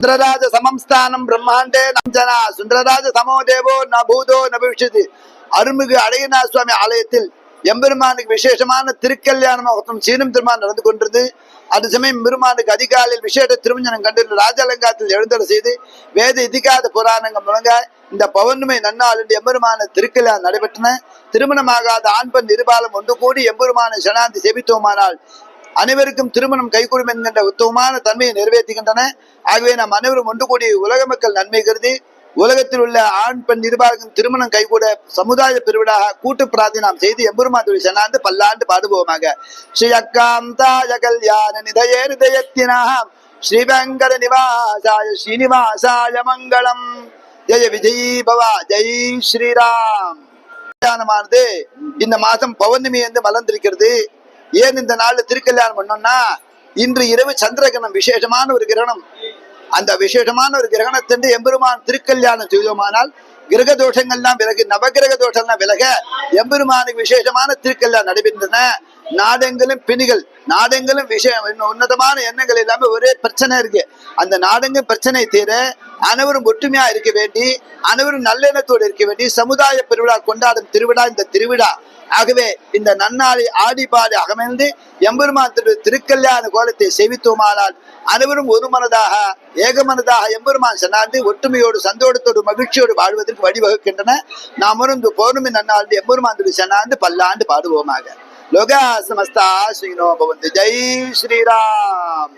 சுந்தரராஜ சமம்ஸ்தானம் பிரம்மாண்டே நஞ்சனா சுந்தரராஜ சமோ தேவோ ந பூதோ ந பவிஷ்யதி அருள்மிகு அழகினார் சுவாமி ஆலயத்தில் எம்பெருமானுக்கு விசேஷமான திருக்கல்யாண மகத்துவம் சீனம் திருமான் நடந்து கொண்டிருந்தது அந்த சமயம் பெருமானுக்கு அதிகாலையில் விசேஷ திருமஞ்சனம் கண்டு ராஜாலங்காரத்தில் எழுந்தட செய்து வேத இதிகாத புராணங்கள் முழங்க இந்த பௌர்ணமி நன்னாள் என்று எம்பெருமான திருக்கல்யாணம் நடைபெற்றன. திருமணமாகாத ஆண் பெண் இருபாலம் ஒன்று கூடி எம்பெருமான சனாந்தி செபித்துவமானால் அனைவருக்கும் திருமணம் கைகூடும் என்கின்ற உத்தமமான தன்மையை நிறைவேற்றுகின்றன. ஆகவே நாம் அனைவரும் ஒன்று கூடி உலக மக்கள் நன்மை கருதி உலகத்தில் உள்ள ஆண் பெண் நிர்வாகம் திருமணம் கைகூட சமுதாய பெருவிழாக கூட்டு பிரார்த்தனை நாம் செய்து எம்பெருமாத்துடைய சனாந்து பல்லாண்டு பாடுபோமாக. ஸ்ரீ அக்காந்தாய கல்யாண நிதய நிதயத்தினாம் ஸ்ரீவங்கட நிவாசாய ஸ்ரீனிவாசாய மங்களம். ஜெய விஜய் பவா ஜெய் ஸ்ரீராம். கல்யாணமானது இந்த மாதம் பௌர்ணமி என்று மலர்ந்திருக்கிறது. ஏன் இந்த நாள்ல திருக்கல்யாணம் பண்ணோம்னா இன்று இரவு சந்திரகிரகணம் விசேஷமான ஒரு கிரகணம். அந்த விசேஷமான ஒரு கிரகணத்தன்று எம்பெருமான் திருக்கல்யாணம் செய்தோமானால் கிரக தோஷங்கள்லாம் விலகு நவகிரக தோஷம்லாம் விலக எம்பெருமானுக்கு விசேஷமான திருக்கல்யாணம் நடைபெற்றன. நாடெங்கிலும் பிணிகள் நாடெங்கிலும் விஷயம் இன்னும் உன்னதமான எண்ணங்கள் எல்லாமே ஒரே பிரச்சனை இருக்கு. அந்த நாடெங்கும் பிரச்சனை தீர அனைவரும் ஒற்றுமையா இருக்க வேண்டி அனைவரும் நல்லெண்ணத்தோடு இருக்க வேண்டி சமுதாய பெருவிழா கொண்டாடும் திருவிழா இந்த திருவிழா. ஆகவே இந்த நன்னாளை ஆடி பாடி அகமர்ந்து எம்பெருமான் திரு திருக்கல்யாண கோலத்தை செவித்துமானால் அனைவரும் ஒரு மனதாக ஏகமனதாக எம்பெருமான் சன்னாந்து ஒற்றுமையோடு சந்தோஷத்தோடு மகிழ்ச்சியோடு வாழ்வதற்கு வழிவகுக்கின்றன. நாமரும் இந்த பௌர்ணமி நன்னாள் எம்பெருமான் திரு சன்னாந்து பல்லாண்டு பாடுவோமாக. லோகா சமஸ்தா ஸ்ரீனோ பவந்து. ஜெய் ஸ்ரீராம்.